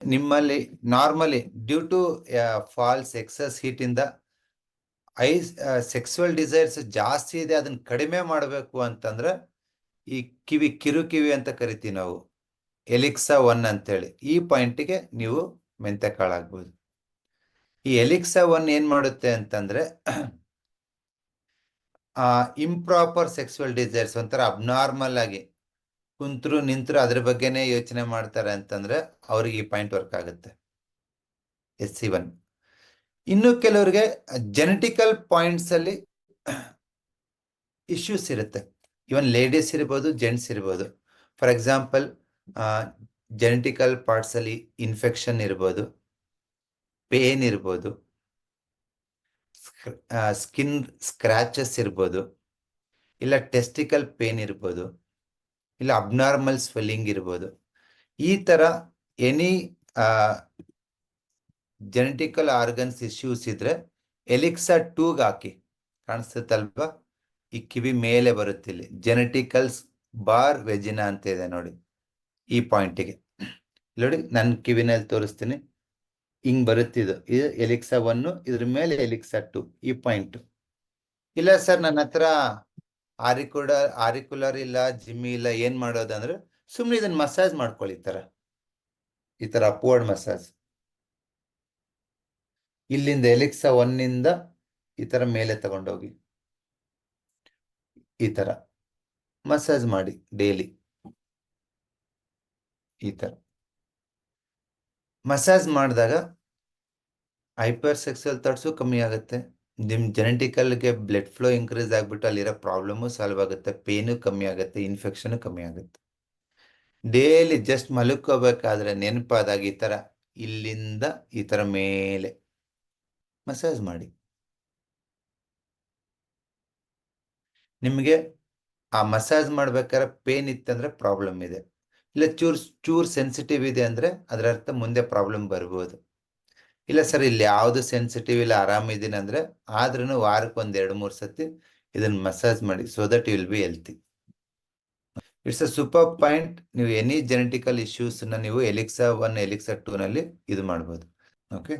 ನಿಮ್ಮಲ್ಲಿ normally due to false excess ಇಂದ I sexual desires ಜಾಸ್ತಿ ಇದೆ, ಅದನ್ನ ಕಡಿಮೆ ಮಾಡಬೇಕು ಅಂತಂದ್ರೆ ಈ ಕಿವಿ ಕಿರು ಕಿವಿ ಅಂತ ಕರಿತೀವಿ ನಾವು. ಎಲಿಕ್ಸಾ ಒನ್ ಅಂತೇಳಿ. ಈ ಪಾಯಿಂಟಿಗೆ ನೀವು ಮೆಂತೆ ಕಾಳಾಗ್ಬೋದು ಈ ಎಲಿಕ್ಸಾ ಒನ್ ಏನ್ ಮಾಡುತ್ತೆ ಅಂತಂದ್ರೆ ಇಂಪ್ರಾಪರ್ ಸೆಕ್ಸುವಲ್ ಡಿಸೈರ್ಸ್ ಒಂಥರ ಅಬ್ನಾರ್ಮಲ್ ಆಗಿ ಕುಂತ್ರು ನಿಂತರು ಅದ್ರ ಬಗ್ಗೆನೇ ಯೋಚನೆ ಮಾಡ್ತಾರೆ ಅಂತಂದ್ರೆ ಅವ್ರಿಗೆ ಈ ಪಾಯಿಂಟ್ ವರ್ಕ್ ಆಗುತ್ತೆ. ಎಸ್ ಸಿ ಒನ್ ಇನ್ನು ಕೆಲವರಿಗೆ ಜೆನೆಟಿಕಲ್ ಪಾಯಿಂಟ್ಸ್ ಅಲ್ಲಿ ಇಶ್ಯೂಸ್ ಇರುತ್ತೆ. ಇವನ್ ಲೇಡೀಸ್ ಇರ್ಬೋದು ಜೆಂಟ್ಸ್ ಇರ್ಬೋದು. ಫಾರ್ ಎಕ್ಸಾಂಪಲ್ ಜೆನೆಟಿಕಲ್ ಪಾರ್ಟ್ಸ್ ಅಲ್ಲಿ ಇನ್ಫೆಕ್ಷನ್ ಇರ್ಬೋದು ಪೇನ್ ಇರ್ಬೋದು ಸ್ಕಿನ್ ಸ್ಕ್ರಾಚಸ್ ಇರ್ಬೋದು, ಇಲ್ಲ ಟೆಸ್ಟಿಕಲ್ ಪೇನ್ ಇರ್ಬೋದು. ಇಲ್ಲ ಅಬ್ನಾರ್ಮಲ್ ಸ್ವೆಲ್ಲಿಂಗ್ ಇರ್ಬೋದು. ಈ ಥರ ಎನಿ ಜೆನೆಟಿಕಲ್ ಆರ್ಗನ್ಸ್ ಇಶ್ಯೂಸ್ ಇದ್ರೆ ಎಲಿಕ್ಸಾ ಟೂಗ್ ಹಾಕಿ. ಕಾಣಿಸ್ತಲ್ವಾ ಈ ಕಿವಿ ಮೇಲೆ ಬರುತ್ತಿಲ್ಲಿ ಜೆನೆಟಿಕಲ್ಸ್ ಬಾರ್ ವೆಜಿನಾ ಅಂತ ಇದೆ ನೋಡಿ. ಈ ಪಾಯಿಂಟಿಗೆ ನೋಡಿ ನನ್ನ ಕಿವಿನಲ್ಲಿ ತೋರಿಸ್ತೀನಿ. ಹಿಂಗ್ ಬರುತ್ತಿದ್ದು ಇದು. ಎಲಿಕ್ಸಾ ಒನ್ನು ಇದ್ರ ಮೇಲೆ ಎಲಿಕ್ಸಾ ಟು ಈ ಪಾಯಿಂಟ್ ಇಲ್ಲ ಸರ್, ನನ್ನ ಹತ್ರ ಆರಿಕುಡ ಆರಿಕುಲರ್ ಇಲ್ಲ, ಜಿಮ್ಮಿ ಇಲ್ಲ, ಏನ್ ಮಾಡೋದಂದ್ರೆ ಸುಮ್ಮನೆ ಇದನ್ನ ಮಸಾಜ್ ಮಾಡ್ಕೊಳ್ಳಿ ಈ ತರ ಈ ತರ ಅಪ್ವರ್ಡ್ ಮಸಾಜ್. ಇಲ್ಲಿಂದ ಎಲಿಕ್ಸಾ ಒನ್ನಿಂದ ಈ ತರ ಮೇಲೆ ತಗೊಂಡೋಗಿ. ಈ ತರ ಮಸಾಜ್ ಮಾಡಿ ಡೈಲಿ. ಈ ತರ ಮಸಾಜ್ ಮಾಡಿದಾಗ ಹೈಪರ್ ಸೆಕ್ಸುವಲ್ ಥಾಟ್ಸು ಕಮ್ಮಿ ಆಗುತ್ತೆ. ನಿಮ್ ಜೆನೆಟಿಕಲ್ಗೆ ಬ್ಲಡ್ ಫ್ಲೋ ಇನ್ಕ್ರೀಸ್ ಆಗಿಬಿಟ್ಟು ಅಲ್ಲಿರೋ ಪ್ರಾಬ್ಲಮ್ಮು ಸಾಲ್ವ್ ಆಗುತ್ತೆ ಪೇನು ಕಮ್ಮಿ ಆಗುತ್ತೆ ಇನ್ಫೆಕ್ಷನ್ ಕಮ್ಮಿ ಆಗುತ್ತೆ. ಡೇಲಿ ಜಸ್ಟ್ ಮಲ್ಕೋಬೇಕಾದ್ರೆ ನೆನಪಾದಾಗ ಈ ಥರ ಇಲ್ಲಿಂದ ಈ ಥರ ಮೇಲೆ ಮಸಾಜ್ ಮಾಡಿ. ನಿಮಗೆ ಆ ಮಸಾಜ್ ಮಾಡ್ಬೇಕಾದ್ರೆ ಪೇನ್ ಇತ್ತಂದ್ರೆ ಪ್ರಾಬ್ಲಮ್ ಇದೆ. ಇಲ್ಲ ಚೂರ್ ಚೂರ್ ಸೆನ್ಸಿಟಿವ್ ಇದೆ ಅಂದ್ರೆ ಅದರ ಅರ್ಥ ಮುಂದೆ ಪ್ರಾಬ್ಲಮ್ ಬರ್ಬೋದು. ಇಲ್ಲ ಸರ್, ಇಲ್ಲಿ ಯಾವುದು ಸೆನ್ಸಿಟಿವ್ ಇಲ್ಲ ಆರಾಮಿದ್ದೀನಿ ಅಂದ್ರೆ ಆದ್ರೂ ವಾರಕ್ಕೆ ಒಂದು ಎರಡು, ಮೂರು ಸತಿ ಇದನ್ನ ಮಸಾಜ್ ಮಾಡಿ so that you will be healthy it's a super point ನೀವು ಎನಿ ಜೆನೆಟಿಕಲ್ ಇಶ್ಯೂಸ್ನ ನೀವು ಎಲಿಕ್ಸಾ ಒನ್ ಎಲಿಕ್ಸಾ ಟೂನಲ್ಲಿ ಇದು ಮಾಡ್ಬೋದು. ಓಕೆ